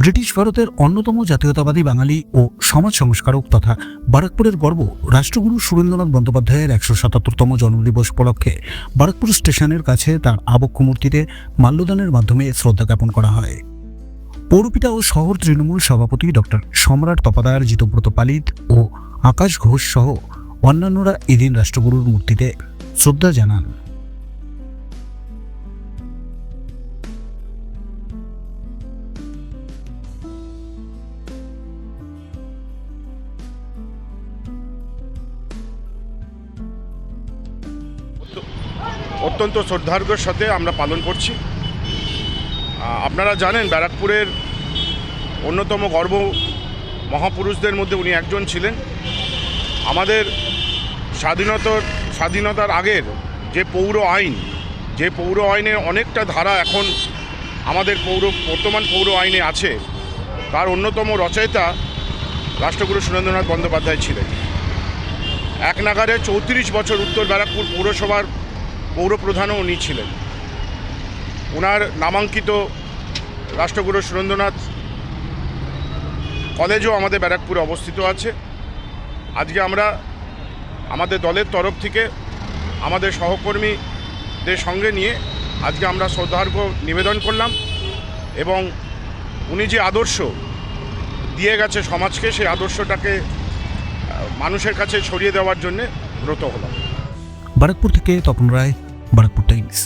British ভারতের অন্যতম জাতীয়তাবাদী বাঙালি ও সমাজ সংস্কারক তথা বারাকপুরের গর্ব রাষ্ট্রগুরু সুরেন্দ্রনাথ বন্দ্যোপাধ্যায়ের একশো সাতাত্তরতম জন্মদিবস উপলক্ষে বারাকপুর স্টেশনের কাছে তার আবক্ষ মূর্তিতে মাল্যদানের মাধ্যমে শ্রদ্ধা জ্ঞাপন করা হয়। পৌরপিতা ও শহর তৃণমূল সভাপতি ডক্টর সম্রাট তপাদার জিতব্রত পালিত ও আকাশ ঘোষ সহ অন্যান্যরা এদিন রাষ্ট্রগুরুর মূর্তিতে শ্রদ্ধা জানান। অত্যন্ত শ্রদ্ধার্ঘ্যের সাথে আমরা পালন করছি। আপনারা জানেন ব্যারাকপুরের অন্যতম গর্ব মহাপুরুষদের মধ্যে উনি একজন ছিলেন। আমাদের স্বাধীনতার স্বাধীনতার আগের যে পৌর আইন, যে পৌর আইনের অনেকটা ধারা এখন আমাদের পৌর, বর্তমান পৌর আইনে আছে। তার অন্যতম রচয়িতা রাষ্ট্রগুরু সুরেন্দ্রনাথ বন্দ্যোপাধ্যায় ছিলেন। এক নাগারে চৌত্রিশ বছর উত্তর ব্যারাকপুর পৌরসভার পৌরপ্রধানও উনি ছিলেন। ওনার নামাঙ্কিত রাষ্ট্রগুরু সুরেন্দ্রনাথ কলেজও আমাদের ব্যারাকপুরে অবস্থিত আছে। আজকে আমরা আমাদের দলের তরফ থেকে আমাদের সহকর্মীদের সঙ্গে নিয়ে আজকে আমরা শ্রদ্ধার্ঘ্য নিবেদন করলাম এবং উনি যে আদর্শ দিয়ে গেছে সমাজকে, সেই আদর্শটাকে মানুষের কাছে ছড়িয়ে দেওয়ার জন্যে ব্রত হলাম। বারাকপুর থেকে তপন রায় বারাকপুর টাইমস